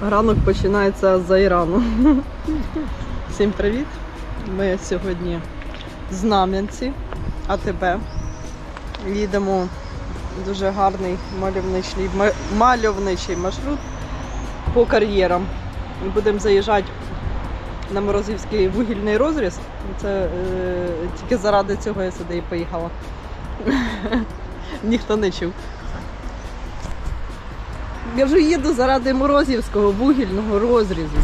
Ранок починається з Ірану. Всім привіт! Ми сьогодні в Знам'янці, АТБ. Їдемо дуже гарний мальовничий, мальовничий маршрут по кар'єрам. Будемо заїжджати на Морозівський вугільний розріз. Це е, тільки заради цього я сюди і поїхала. Ніхто не чув. Я вже їду заради Морозівського вугільного розрізу.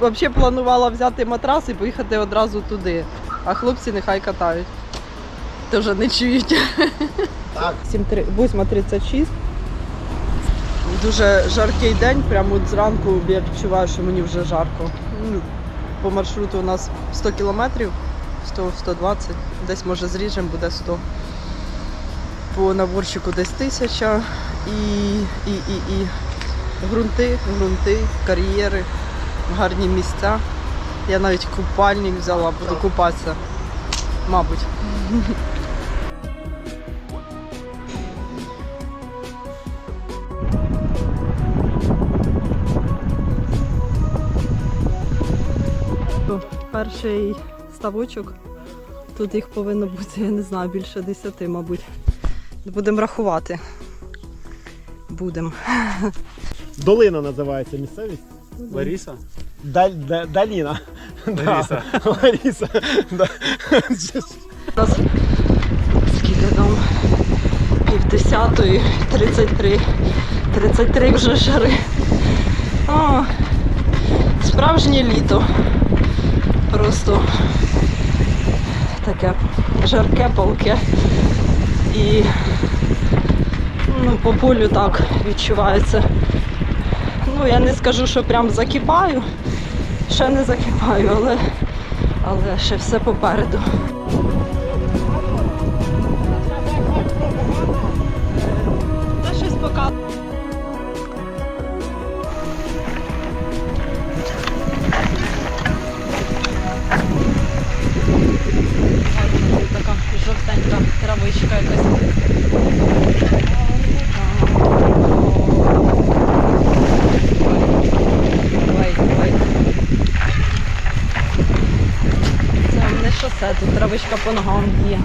Взагалі планувала взяти матрас і поїхати одразу туди. А хлопці нехай катають. Вже не чують. Так. 8.36. Дуже жаркий день, прямо от зранку я відчуваю, що мені вже жарко. Ну, По маршруту у нас 100 кілометрів, 100-120, десь може зріжемо, буде 100. По наборчику десь тисяча і, і, і, і грунти, грунти, кар'єри, гарні місця. Я навіть купальник взяла, буду купатися, мабуть. Перший ставочок. Тут їх повинно бути, я не знаю, більше десяти, мабуть. Будемо рахувати. Будемо. Долина називається місцевість. Лариса? Даль, да, Даліна. Лариса. Да. Лариса. Да. У нас скільки там? Пів десятої, 33. 33 вже жари. О, справжнє літо. Просто таке жарке, палке. І ну, по полю так відчувається. Ну, я не скажу, що прям закипаю. Ще не закипаю, але, але ще все попереду. Ногам б'є.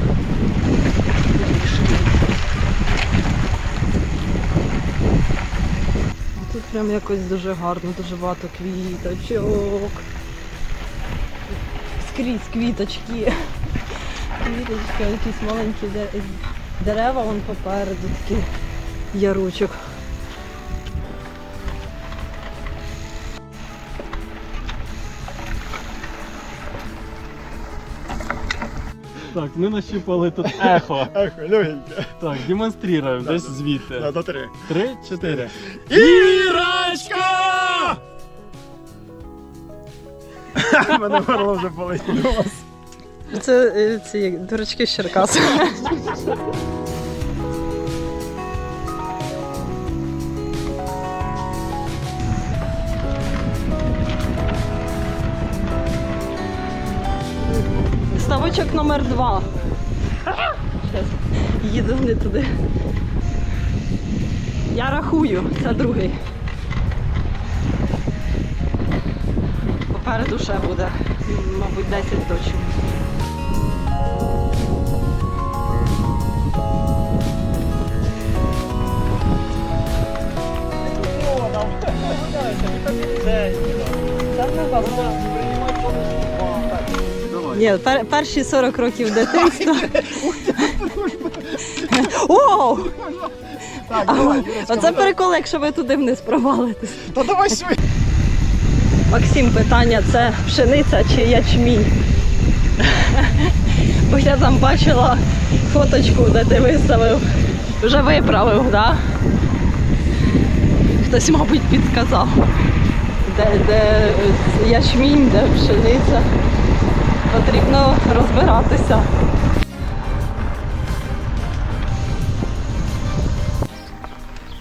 Тут прям якось дуже гарно, дуже багато квіточок. Скрізь квіточки. Квіточки, якісь маленькі дерева вон попереду, такий яручок. Так, ми нащупали тут ехо. Ехо, легеньке. Так, демонструємо десь звідти. До три. Три, чотири. Ірочка! Мене горло вже болить. Це це ці дурачки з Черкас. Ставочок номер два. Їду не туди. Я рахую, це другий. Попереду ще буде, мабуть, 10 точно. Давай. Ні, пер, перші 40 років дитинства. Так, давай, Оце давай. прикол, якщо ви туди вниз провалитесь. Та давай швидше. Максим, питання це пшениця чи ячмінь? Бо я там бачила фоточку, де ти виставив. Вже виправив, так? Да? Хтось, мабуть, підказав. Де, де е, ячмінь, де пшениця. Потрібно розбиратися.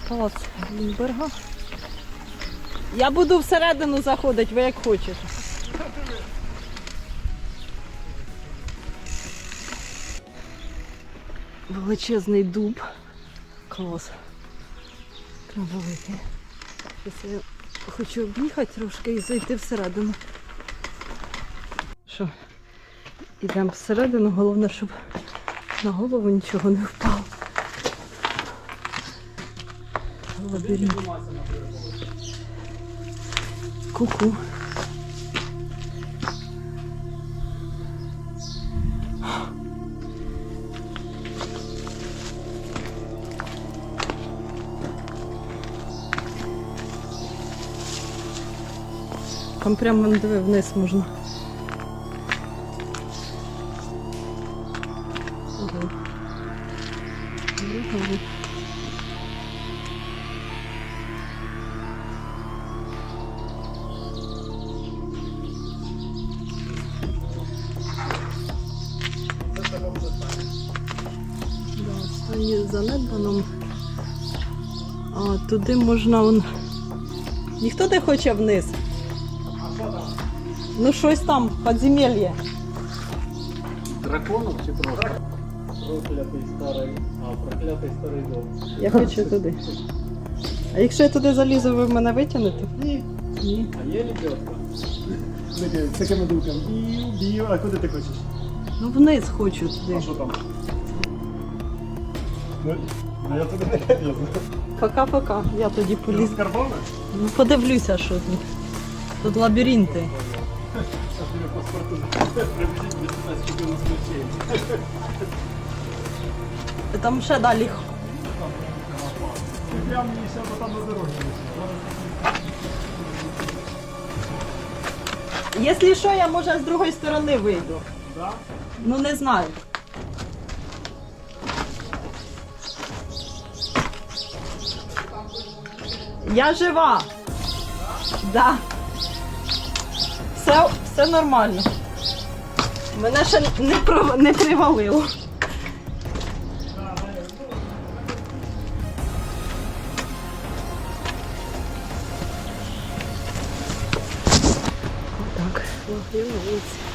Палац Лімберга. Я буду всередину заходити, ви як хочете. Величезний дуб. Клас. Великий. Щас я Хочу об'їхати трошки і зайти всередину. Що? Ідемо всередину, головне, щоб на голову нічого не впало. Лабіринт. Ку-ку. Там прямо диви, вниз можна. Туди можна он. Ніхто не хоче вниз. Ну щось там, підземелье. Драконов чи просто? Проклятий старий. А, проклятий старий дом. Я хочу туди. А якщо я туди залізу, ви мене витягнете? Ні. Ні. А є лебедка? Таке- З такими думками. Бів, бів. А куди ти хочеш? Ну вниз хочу туди. А що там? Ну, ну я туди не лізу. Пока-пока. Я тоді Ти полізу. з карбона? Ну подивлюся, що тут. Тут лабіринти. Зараз тобі паспорту привезіть 18 14 ночей. Там ще далі. Ти там на дорозі. Якщо що, я може з другої сторони вийду. Да? Ну не знаю. Я жива. Да. Все, все нормально. Мене ще не, пров... не привалило. Так, на вулиці.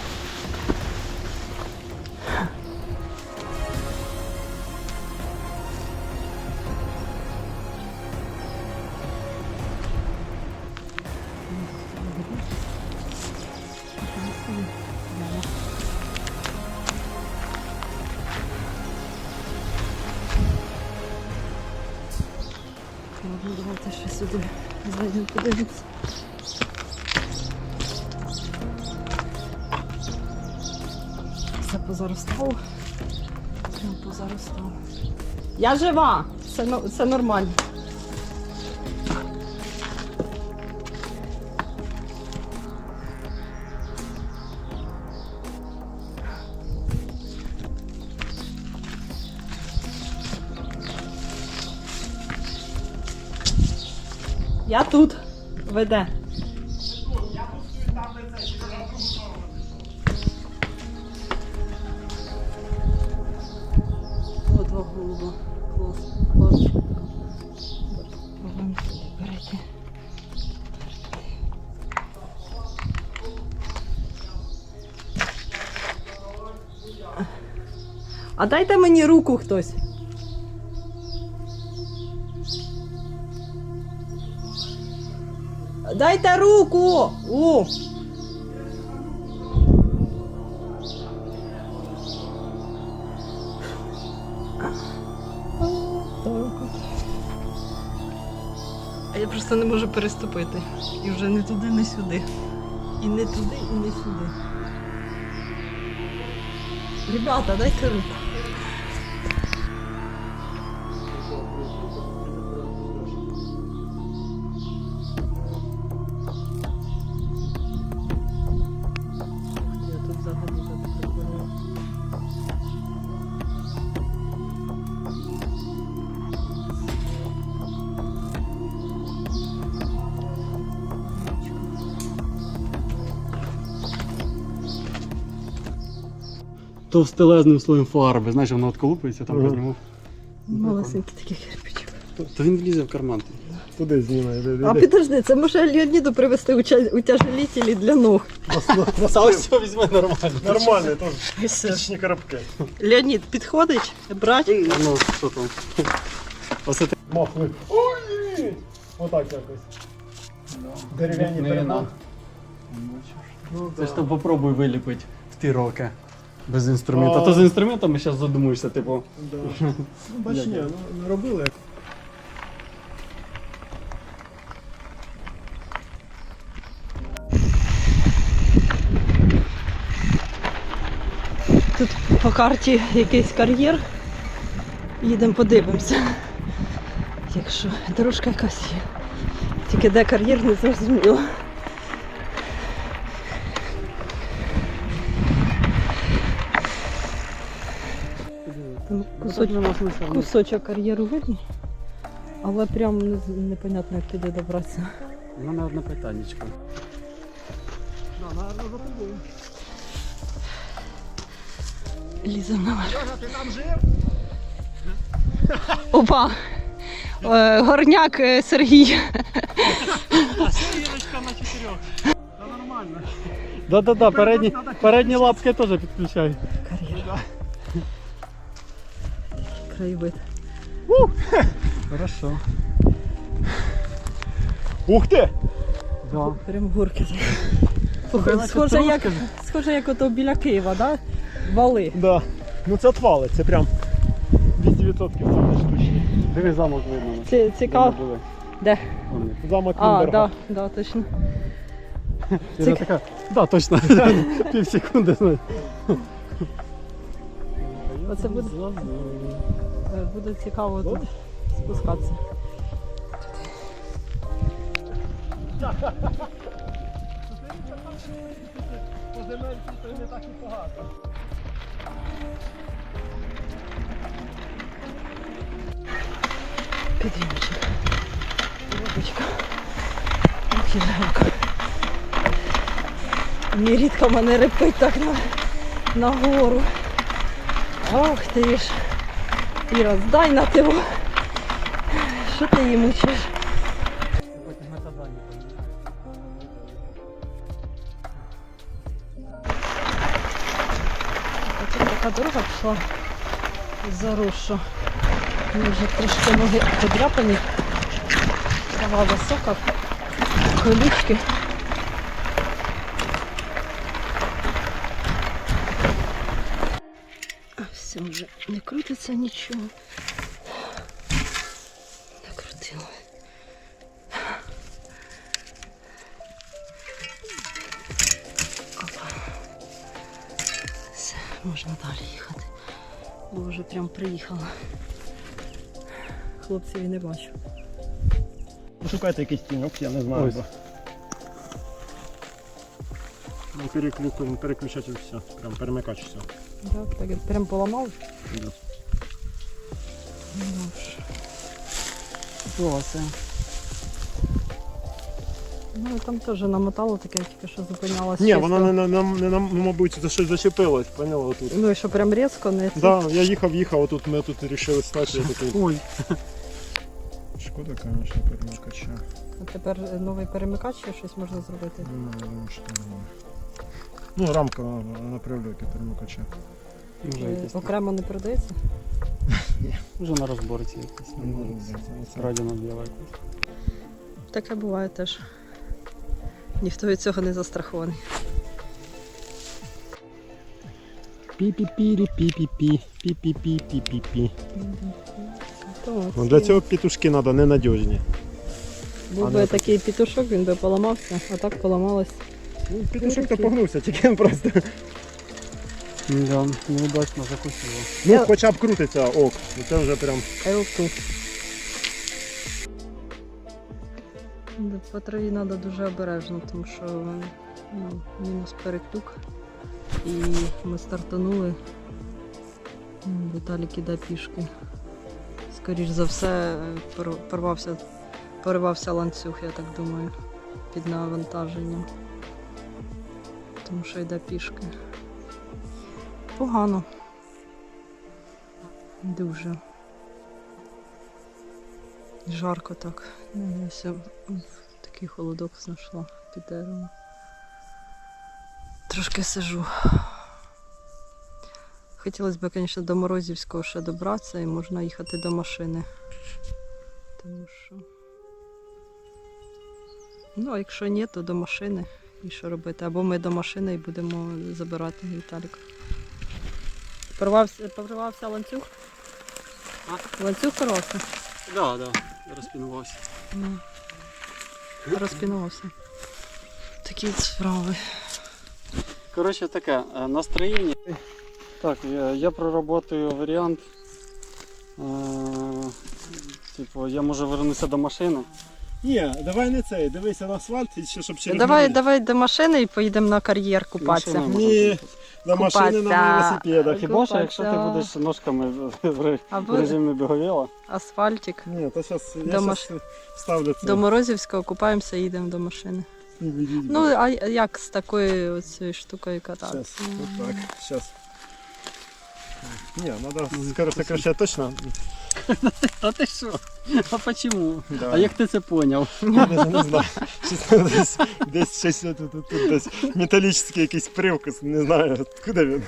Ще зайдемо подивитися. Все позаростало. Прям позаростало. Я жива! Но- це нормально. Я тут. Веде. О, два голуба. Клас. Клас. Перейти. А дайте мені руку хтось. Дайте руку! У! А я просто не можу переступити. І вже не туди, не сюди. І не туди, і не сюди. Ребята, дайте руку. Товстелезним слоєм фарби. Знаєш, воно отколупується, там Ага. познімав. Малесенький такий кирпичик. То він влізе в карман. Туди знімай. іди, А іди. підожди, це може Леоніду привезти утя- утяжелітелі для ног. А ось цього візьме нормально. Нормально, теж Все. птичні коробки. Леонід, підходить, брать. Ну, що там? Оце ти. Махли. Ой! Отак якось. Дерев'яні Не перепон. Ну, Це ж то попробуй виліпити в ті роки. Без інструмента. А. То з інструментами зараз задумуєшся, типу. Да. Ну, бач, ні, ну, не робили. як Тут по карті якийсь кар'єр. Їдемо подивимося. Якщо дорожка якась є. Тільки де кар'єр не зрозуміло. Там кусочок, кусочок кар'єру видно, але прям не, непонятно, як туди добратися. У мене одне питаннячко. Да, наверно, за. Ліза наверх. Льоша, ти там жив? Опа! Е, горняк е, Сергій. Ірочка на чотирьох. Та нормально. Да-да-да, передні, передні лапки теж підключай. Кар'єр. Краєвид. Хорошо. Ух ти! Да. Прям горки. Схоже, як, схоже, як ото біля Києва, да? Вали. Да. Ну це отвали, це прям 200% це не штучні. Диви замок видно. Де ми цікаво. були. Де? Вон він. Замок А, Нюрнберга. да, да, точно. Іра така, да, точно. Пів секунди. Оце буде, буде цікаво тут спускатися. По земельці то не так і багато. Ох, і жалко. Мені рідко мене репить так на, на гору. Ох ти ж. Іра, здай на тиву. Що ти її мучиш? Потім така дорога пішла заросша. Мені вже трошки ноги подряпані. Трава висока, колючки. Крутиться нічого. Накрутила. Опа. Все, можна далі їхати. Бо вже прям приїхала. Хлопців і не бачу. Пошукайте якийсь тіньок, я не знаю. Ось. бо- Ну, переключатель все, прям перемикач все. Так, так прям поламав. Да. Класи. Ну і там теж намотало таке, тільки що зупинялося. Ні, вона не, не, не, не, не, ну, мабуть, за щось зачепилась, поняла тут. Ну і що прям різко не це. Да, я їхав, їхав, а тут ми тут вирішили стати. Я такий. Ой. Шкода, звісно, перемикача. А тепер е, новий перемикач ще щось можна зробити. Я думаю, що там немає. Ну, рамка перемикача. Вже Е, Окремо не продається. Вже на розборці якісь. Радіо біла якась. Таке буває теж. Ніхто від цього не застрахований. Пі-пі-пірі, пі-пі-пі, пі-пі-пі, пі-пі-пі. Ну, для цього петушки треба ненадіжні. Був би такий пітушок, він би поламався, а так поламалось. Ну, петушок то погнувся, тільки він просто. Да, неудачно закусило. Ну, Я- хоча б крутиться ок. Ну, Це вже прям. Тут. По траві треба дуже обережно, тому що ну, мінус переклюк. І ми стартанули. Віталік іде пішки. Скоріш за все, пор- порвався, ланцюг, я так думаю, під навантаженням. Тому що йде пішки. Погано. Дуже. Жарко так. Ну, Я ся такий холодок знайшла під деревом. Трошки сижу. Хотілося б, звісно, до Морозівського ще добратися і можна їхати до машини. Тому що Ну, а якщо ні, то до машини. І що робити? Або ми до машини і будемо забирати Віталіка. Порвався, порвався ланцюг? А? Ланцюг порвався? Да, да, розпінувався. Ну. Розпінувався. Такі справи. Коротше, таке е, настроєння. Так, я, я проработаю варіант. Е, типу, я можу вернутися до машини. Ні, давай не цей, дивися на асфальт, і ще, щоб через Давай, мене. давай до машини і поїдемо на кар'єр купатися. Машина. Ні, на машини на Купатися. велосипедах. Хіба що, якщо ти Купатися. будеш ножками в, в, Або в режимі біговіла. асфальтик. Ні, то зараз я До щас маш- ставлю це. До Морозівського купаємося і їдемо до машини. Ну, а як з такою оцією штукою Сейчас, кататися? вот так, сейчас. Не, надо скорость сокращать точно. Та ти що? А почему? Да. А як ти це поняв? Я не знаю. Десь, десь щось тут, тут, тут десь металічний якийсь привкус, не знаю, откуда він.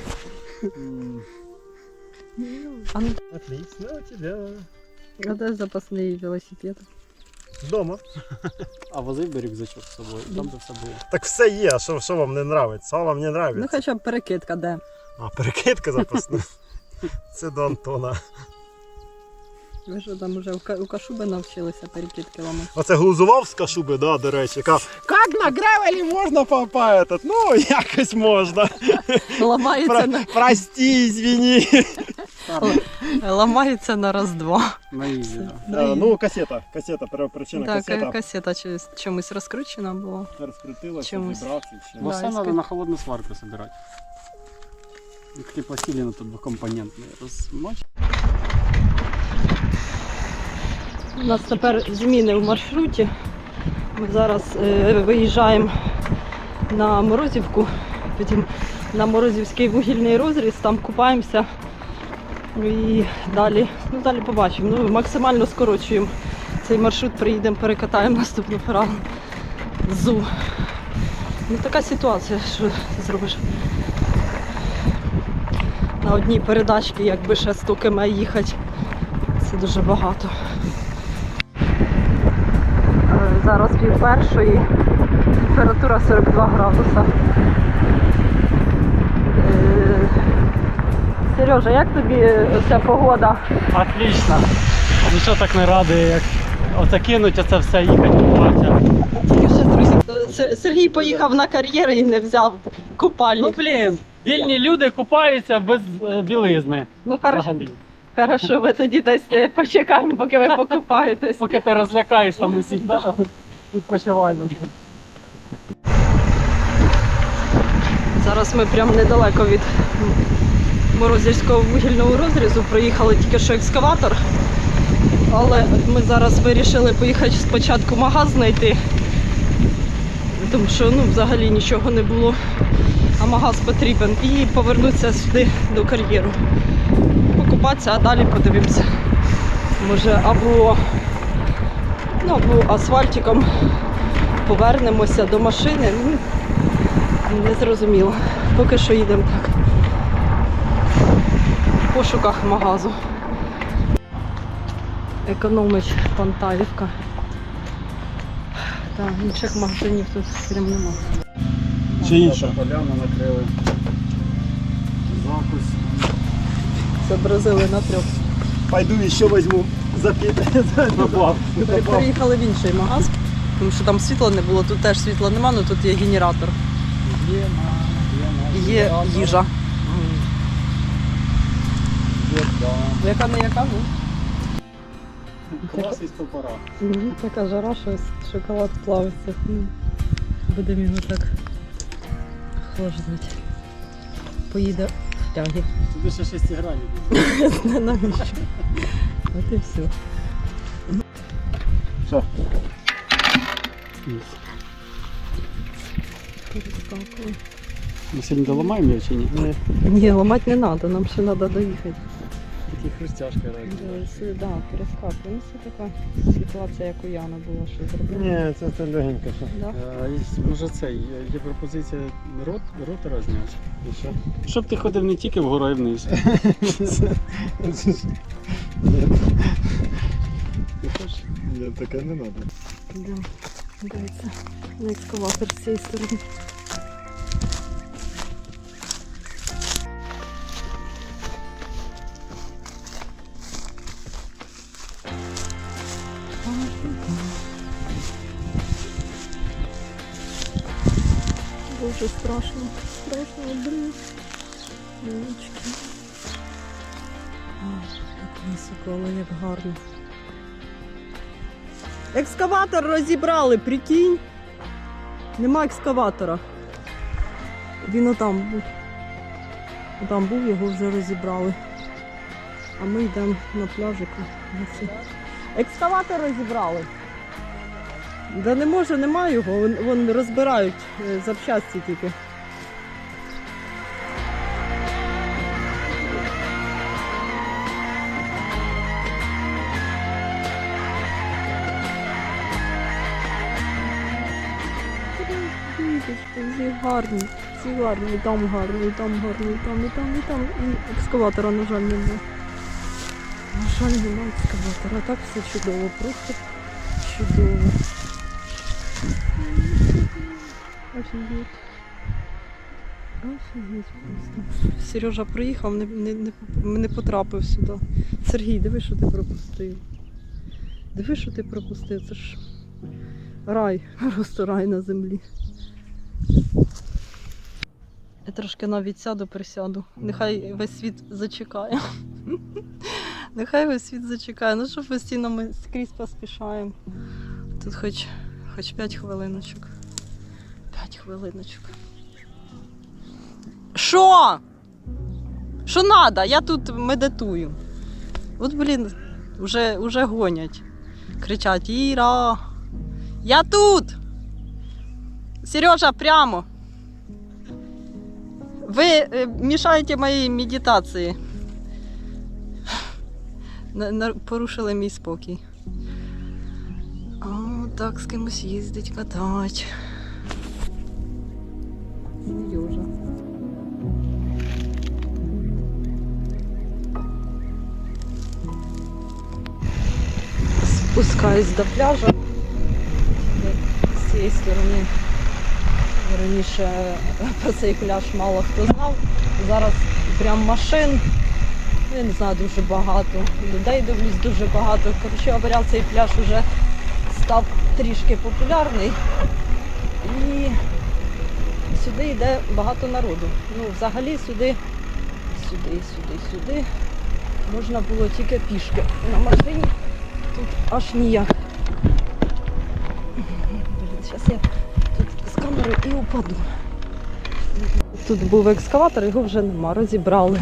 А ну, Отлично у тебя. а де запасний велосипед? Дома. А возив би рюкзачок з собою, там де все було. Так все є, а що, що вам не нравиться? А вам не Ну, хоча б перекидка де. А, перекидка запасна. Це до Антона. Ви що там уже у Кашуби навчилися перекидки ламати? Оце глузував з Кашуби, да, до речі. Яка, як на гревелі можна папа этот? Ну, якось можна. Ламається на, Прости, извини. ламається на раз-два. На ізі, да. Е, Ну, касета, касета, первопричина, Так, касета. касета чомусь- розкручена була. Розкрутилася, Чомусь. вібрації. Бо Да, все треба на холодну сварку собирати. Як ти посилено тут двокомпонентний розмоч. У нас тепер зміни в маршруті. Ми зараз е, виїжджаємо на Морозівку, потім на Морозівський вугільний розріз, там купаємося. І далі, ну далі побачимо. Ну, максимально скорочуємо цей маршрут, приїдемо, перекатаємо наступну програму. Зу. Ну така ситуація, що зробиш. На одній передачці, якби ще 100 км їхати, це дуже багато. Зараз пів першої, температура 42 градуса. Е, Сережа, як тобі ця погода? Отлично. Нічого так не радує, як оце кинуть, оце все їхати купатися. Сергій поїхав на кар'єр і не взяв Ну блін, вільні люди купаються без е, білизни. Ну хорошо. Хорошо, ви тоді десь е, почекаємо, поки ви покупаєтесь. Поки ти розлякаєш там усіх, да? відпочивально. Зараз ми прямо недалеко від Морозівського вугільного розрізу. Приїхали тільки що екскаватор. Але ми зараз вирішили поїхати спочатку магаз знайти. Тому що ну, взагалі нічого не було. А магаз потрібен. І повернутися сюди до кар'єру. Покупатися, а далі подивимося. Може або, ну, або асфальтиком повернемося до машини. Не зрозуміло. Поки що їдемо так. В пошуках магазу. Економить Пантаївка. Так, інших магазинів тут прям нема. Чи інша? Поляну накрили. Зобразили на трьох. Пойду ще візьму за. Пере- Переїхали в інший магаз, тому що там світла не було, тут теж світла нема, але тут є генератор. Є, на, Є їжа. Є. Яка не яка, ну. Клас із топора. Така жара, що шоколад плавиться. Ну, Будемо його так охлаждати. Поїде в Туди ще шести грані Не навіщо. От і все. Все. Ми сьогодні доламаємо його чи ні? Ні. Ні, ламати не треба, нам ще треба доїхати. Такі хрустяшки Да, це- Да, перескакую. Ну, це така ситуація, як у Яна була, що зробила. Ні, це, це легенько. Що. Да? Е, Може це є є пропозиція рот, ротора зняти. І що? Щоб ти ходив не тільки вгору, а й вниз. Ні, Ти хочеш? ні, таке не треба. Да. Дивіться, на екскаватор з цієї сторони. Дуже страшно, страшно, блін. Милочки. Ой, як високо, але як гарно. Екскаватор розібрали, прикинь. Нема екскаватора. Він отам був. Там був, його вже розібрали. А ми йдемо на пляжику. Екскаватор розібрали. Да не може, нема його, вон, розбирають е, запчасті тільки. Всі гарні, всі гарні, і там гарні, і там гарні, і там, і там, і там. І екскаватора, на жаль, немає. На жаль, немає екскаватора. Так все чудово, просто чудово. Офігеть. Офігеть просто. Сережа приїхав, не, не, не, потрапив сюди. Сергій, диви, що ти пропустив. Диви, що ти пропустив. Це ж рай, просто рай на землі. Я трошки навіть сяду, присяду. Нехай весь світ зачекає. Нехай весь світ зачекає. Ну що постійно ми скрізь поспішаємо. Тут хоч, хоч 5 хвилиночок. 5 хвилиночок. Що? Що надо? Я тут медитую. От, блін, вже, вже гонять. Кричать Іра. Я тут! Сережа, прямо. Ви е, мішаєте моїй медитації. Порушили мій спокій. О, так з кимось їздить, катать. Сережа. Спускаюсь до пляжа. З цієї сторони раніше про цей пляж мало хто знав. Зараз прям машин, я не знаю, дуже багато. Людей дивлюсь дуже багато. Коротше говоря, цей пляж вже став трішки популярний. І сюди йде багато народу. Ну, взагалі сюди, сюди, сюди, сюди. Можна було тільки пішки. На машині тут аж ніяк. Зараз я тут з камери і упаду. Тут був екскаватор, його вже нема, розібрали.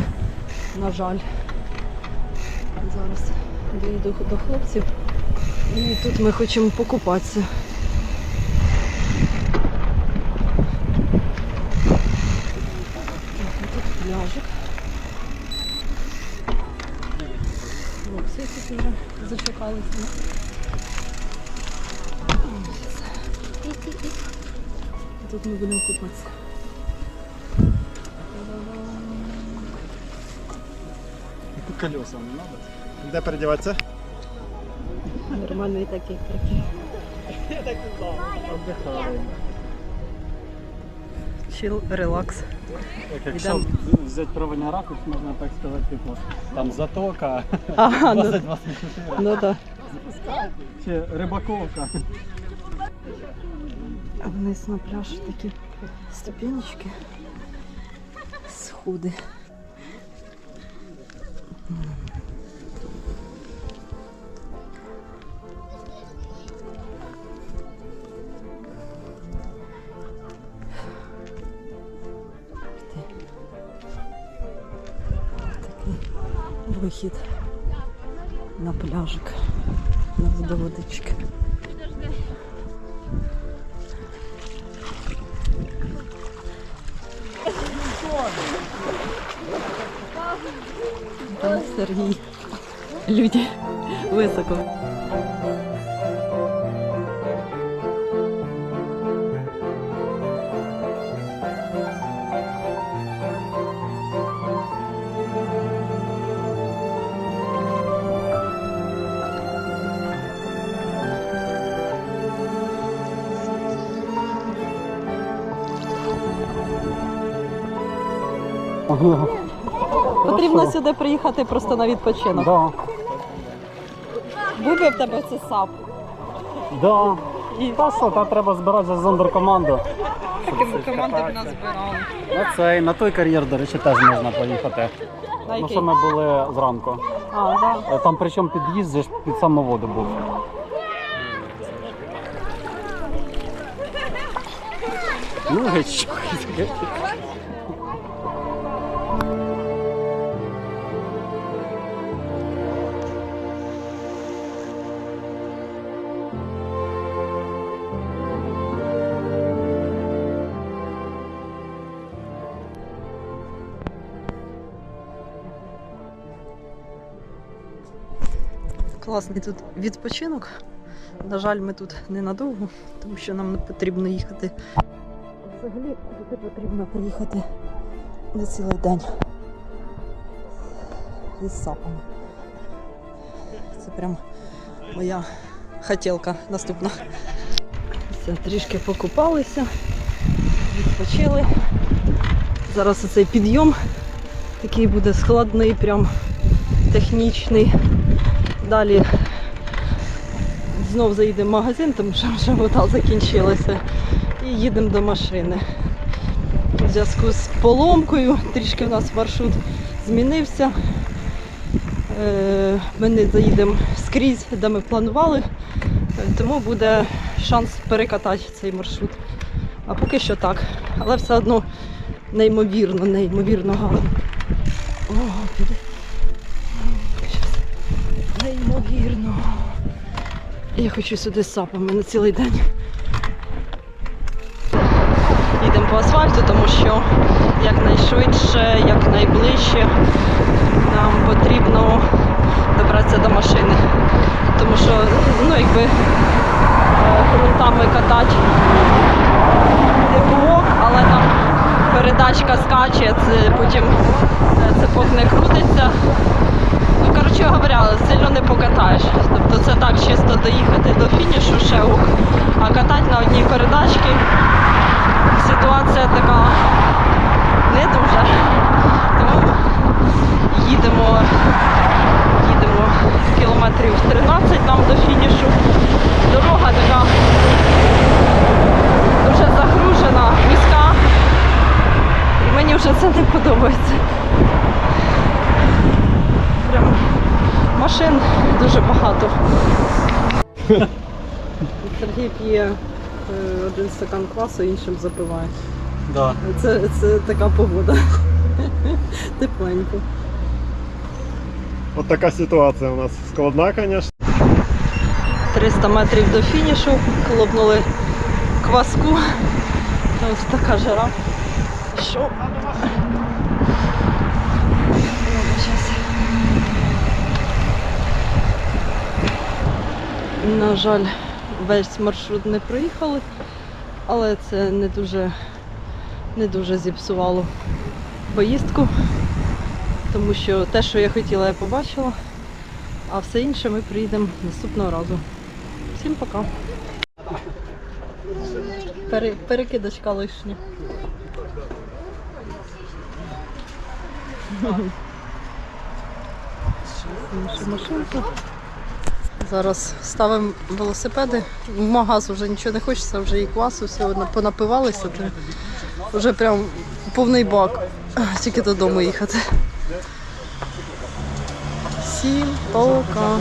На жаль. Зараз доїду до хлопців. І тут ми хочемо покупатися. Зачекалися. Тут ми будемо купатися. Колеса не надо. Де передіватися? Нормальний такий такий. Отдихаю. Чил, релакс. Так, якщо взяти правильний ракурс, можна так сказати, типу, там затока, Ага, ну, 20-24. ну так. Чи рибаковка. А вниз на пляж такі ступенечки. Сходи. Такий вихід на пляжик, на до водички. Там Сергій. Люди високо. Потрібно сюди приїхати просто на відпочинок. Да. Би в тебе це сап. Да. І та що, та треба збирати за зондеркоманду. Команда б нас збирала. На цей, на той кар'єр, до речі, теж можна поїхати. На Ну, який? що ми були зранку. А, да. Е, Там причому під'їзд же ж під саму воду був. Ну, геть що. Класний тут відпочинок. На жаль, ми тут ненадовго, тому що нам не потрібно їхати. Взагалі туди потрібно приїхати на цілий день. Із сапом. Це прям моя хотілка наступна. Все, трішки покупалися, відпочили. Зараз оцей підйом такий буде складний, прям технічний. Далі знов заїдемо в магазин, тому що вже вода закінчилася. І їдемо до машини. У зв'язку з поломкою трішки в нас маршрут змінився. Е, Ми не заїдемо скрізь, де ми планували, тому буде шанс перекатати цей маршрут. А поки що так. Але все одно неймовірно, неймовірно гарно. О. Неймовірно. Я хочу сюди з сапами на цілий день. Їдемо по асфальту, тому що якнайшвидше, якнайближче нам потрібно добратися до машини. Тому що, ну, якби е, грунтами катати типу ок, але там передачка скаче, це потім е, цепок не крутиться. Коротше говоря, сильно не покатаєш. Тобто це так чисто доїхати до фінішу ще ок, а катати на одній передачці ситуація така не дуже. Тому їдемо, їдемо кілометрів 13 нам до фінішу. Дорога така дуже загружена, вузька. І мені вже це не подобається. Машин дуже багато. Сергій п'є е, один стакан квасу, іншим запиває. Да. Це, це така погода. Тепленько. От така ситуація у нас складна, звісно. 300 метрів до фінішу, хлопнули кваску. Ось така жара. Що? На жаль, весь маршрут не проїхали, але це не дуже, не дуже зіпсувало поїздку, тому що те, що я хотіла, я побачила, а все інше ми приїдемо наступного разу. Всім пока. Пере, перекидочка лишня. Іншу машинку. Зараз ставимо велосипеди. В магаз вже нічого не хочеться, вже і квасу все на- понапивалися. То вже прям повний бак. Тільки додому їхати. Всім пока.